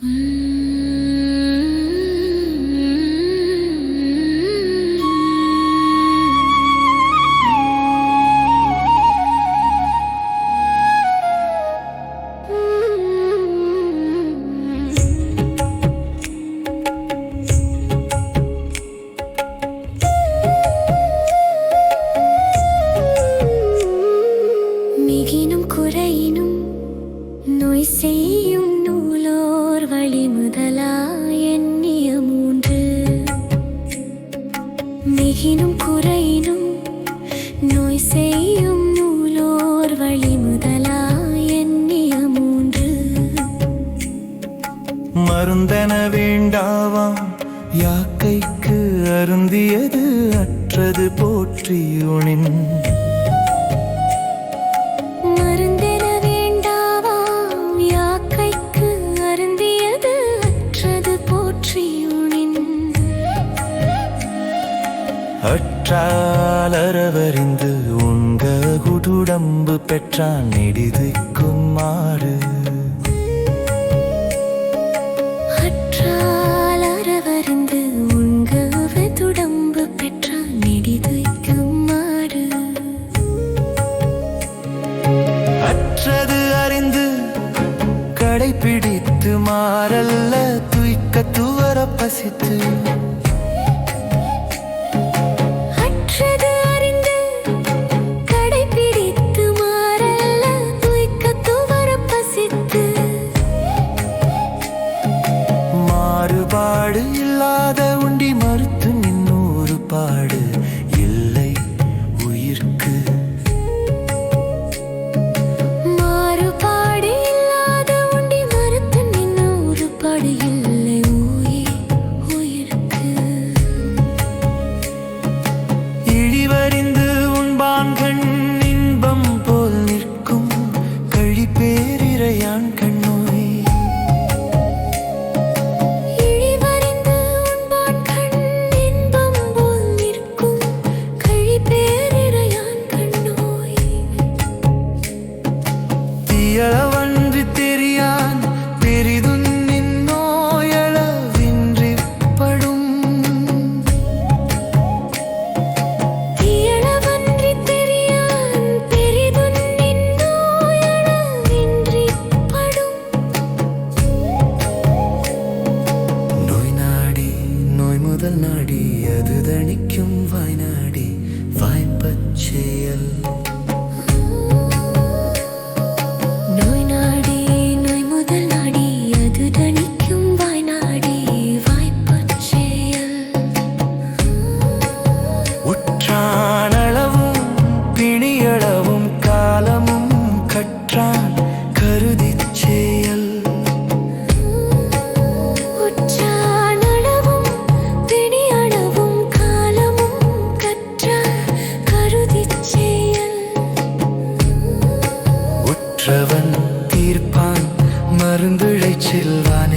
மிகினும் குறையினும் நோய் செய்யும் நூலோர் முதலா எண்ணிய மூன்று. மிகினும் குறையினும் நோய் செய்யும் நூலோர் வழி முதலா எண்ணிய மூன்று. மருந்தென வேண்டாவாம் யாக்கைக்கு அருந்தியது அற்றது போற்றியுனின் அற்றாலரவறிந்து உங்க குடுடம்பு பெற்றான் நெடிதுக்கும் மாறு அற்றால் அறவருந்து உங்கவதுடம்பு பெற்றால் நெடிதுய்க்கும் மாறு அற்றது அறிந்து கடைப்பிடித்து மாறல்ல துய்க்க துவர பசித்து. பாடு இல்லாத உண்டி மறுத்து நின்னூறு பாடு. நல்லவன் தீர்ப்பான் மருந்துழை செல்வான்.